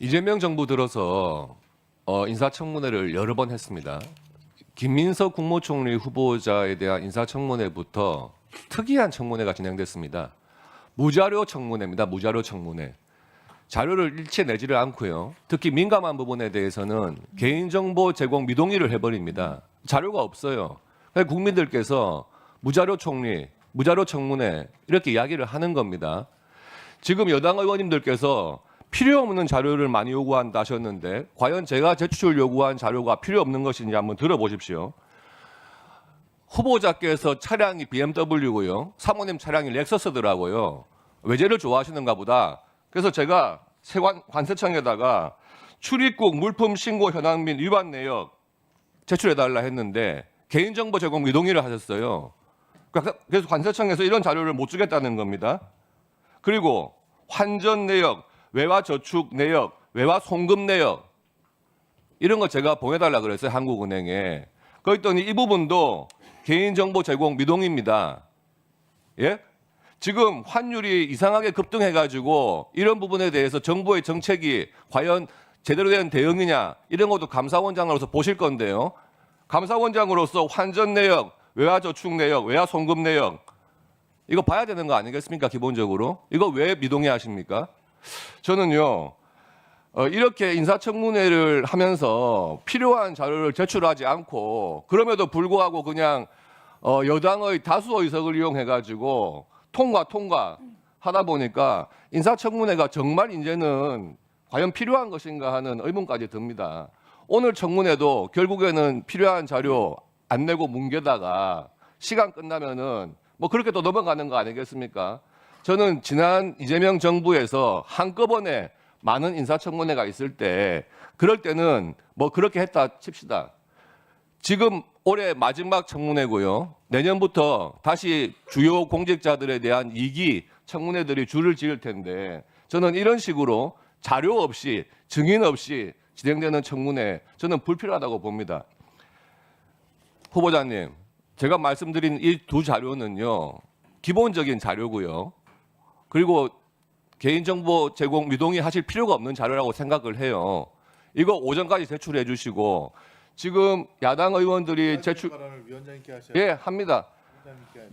이재명 정부 들어서 어, 인사청문회를 여러 번 했습니다. 김민석 국무총리 후보자에 대한 인사청문회부터 특이한 청문회가 진행됐습니다. 무자료 청문회입니다. 무자료 청문회. 자료를 일체 내지를 않고요. 특히 민감한 부분에 대해서는 개인정보 제공 미동의를 해버립니다. 자료가 없어요. 국민들께서 무자료 총리, 무자료 청문회 이렇게 이야기를 하는 겁니다. 지금 여당 의원님들께서 필요 없는 자료를 많이 요구한다 하셨는데 과연 제가 제출 요구한 자료가 필요 없는 것인지 한번 들어보십시오. 후보자께서 차량이 BMW고요. 사모님 차량이 렉서스더라고요. 외제를 좋아하시는가 보다. 그래서 제가 세관 관세청에다가 출입국 물품 신고 현황 및 위반 내역 제출해 달라 했는데 개인정보 제공 미동의를 하셨어요. 그래서 관세청에서 이런 자료를 못 주겠다는 겁니다. 그리고 환전 내역, 외화 저축 내역, 외화 송금 내역 이런 거 제가 보내달라 그랬어요 한국은행에. 그랬더니 이 부분도 개인정보 제공 미동입니다. 예? 지금 환율이 이상하게 급등해가지고 이런 부분에 대해서 정부의 정책이 과연 제대로 된 대응이냐 이런 것도 감사원장으로서 보실 건데요. 감사원장으로서 환전 내역, 외화 저축 내역, 외화 송금 내역 이거 봐야 되는 거 아니겠습니까 기본적으로 이거 왜 미동의 하십니까? 저는요 어, 이렇게 인사청문회를 하면서 필요한 자료를 제출하지 않고 그럼에도 불구하고 그냥 어, 여당의 다수 의석을 이용해 가지고 통과 통과 하다 보니까 인사청문회가 정말 이제는 과연 필요한 것인가 하는 의문까지 듭니다. 오늘 청문회도 결국에는 필요한 자료 안 내고 뭉개다가 시간 끝나면은 뭐 그렇게 또 넘어가는 거 아니겠습니까? 저는 지난 이재명 정부에서 한꺼번에 많은 인사청문회가 있을 때 그럴 때는 뭐 그렇게 했다 칩시다. 지금 올해 마지막 청문회고요. 내년부터 다시 주요 공직자들에 대한 이기 청문회들이 줄을 지을 텐데 저는 이런 식으로 자료 없이 증인 없이 진행되는 청문회 저는 불필요하다고 봅니다. 후보자님, 제가 말씀드린 이 두 자료는요. 기본적인 자료고요. 그리고 개인정보 제공 미동의 하실 필요가 없는 자료라고 생각을 해요. 이거 오전까지 제출해 주시고 지금 야당 의원들이 제출 예 합니다.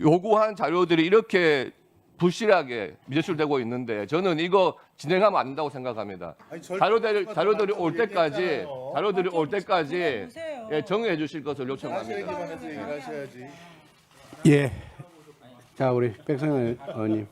요구한 자료들이 이렇게 부실하게 미제출되고 있는데 저는 이거 진행하면 안 된다고 생각합니다. 아니, 절- 자료들이 올 때까지 얘기했잖아요. 자료들이 올 때까지 들어보세요. 예, 정리해 주실 것을 요청합니다. 예. 자, 우리 백성현 의원님.